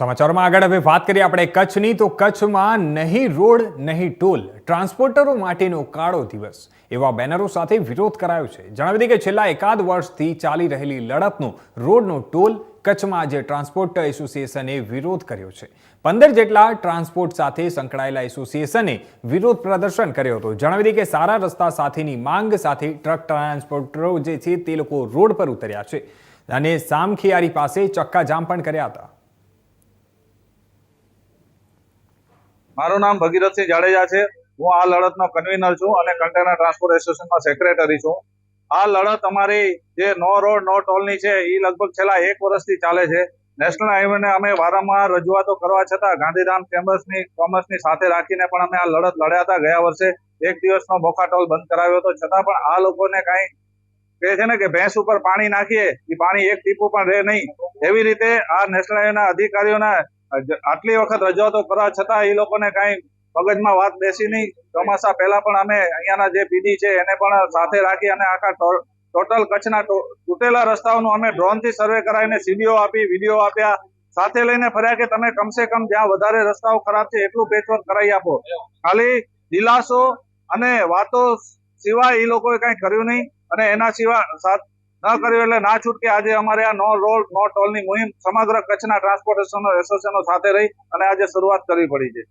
સમાચારમાં આગળ હવે વાત કરીએ આપણે કચ્છની. તો કચ્છમાં નહીં રોડ, નહીં ટોલ, ટ્રાન્સપોર્ટરો માટેનો કાળો દિવસ. એવા બેનરો સાથે વિરોધ કરાયો છે. જણાવી દઈએ કે છેલ્લા એકાદ વર્ષથી ચાલી રહેલી લડતનો રોડનો ટોલ કચ્છમાં આજે ટ્રાન્સપોર્ટ એસોસિએશને વિરોધ કર્યો છે. પંદર જેટલા ટ્રાન્સપોર્ટ સાથે સંકળાયેલા એસોસિએશને વિરોધ પ્રદર્શન કર્યો હતો. જણાવી દઈએ કે સારા રસ્તા સાથેની માંગ સાથે ટ્રક ટ્રાન્સપોર્ટરો જે છે તે લોકો રોડ પર ઉતર્યા છે. અને સામખિયારી પાસે ચક્કાજામ પણ કર્યા હતા. મારું નામ ભગીરથસિંહ જાડેજા છે. હું આ લડતનો કન્વીનર છું અને કન્ટેનર ટ્રાન્સપોર્ટ એસોસિએશનનો સેક્રેટરી છું. આ લડત અમારી જે નો રોડ, નો ટોલની છે એ લગભગ છેલ્લા એક વર્ષથી ચાલે છે. નેશનલ હાઈવેને અમે વારંવાર રજૂઆતો કરવા છતાં ગાંધીધામ ચેમ્બર્સની કોમર્સની સાથે રાખીને પણ અમે આ લડત લડ્યા હતા ગયા વર્ષે. એક દિવસનો બોખા ટોલ બંધ કરાવ્યો હતો. છતાં પણ આ લોકોને કાંઈ કહે છે ને કે ભેંસ ઉપર પાણી નાખીએ એ પાણી એક ટીપું પણ રહે નહીં. એવી રીતે આ નેશનલ હાઈવેના અધિકારીઓના આટલી વખત રજૂઆતો કરવા છતાં એ લોકોને કાંઈ મગજમાં વાત બેસી નહીં. ચોમાસા પહેલા પણ અમે અહીંયાના જે પીડી છે એને પણ સાથે રાખી અને આખા ટોટલ કચ્છના તૂટેલા રસ્તાઓનું અમે ડ્રોનથી સર્વે કરાવીને સીડીઓ આપી, વીડિયો આપ્યા. સાથે લઈને ફર્યા કે તમે કમસે કમ જ્યાં વધારે રસ્તાઓ ખરાબ છે એટલું પેચવર્ક કરાવી આપો. ખાલી દિલાસો અને વાતો સિવાય એ લોકોએ કાંઈ કર્યું નહીં અને એના સિવાય ન કર્યું એટલે ના છૂટકે આજે અમારે આ નો રોલ નો ટોલની મુહિમ સમગ્ર કચ્છના ટ્રાન્સપોર્ટેશન એસોસિએશનો સાથે રહી અને આજે શરૂઆત કરવી પડી છે.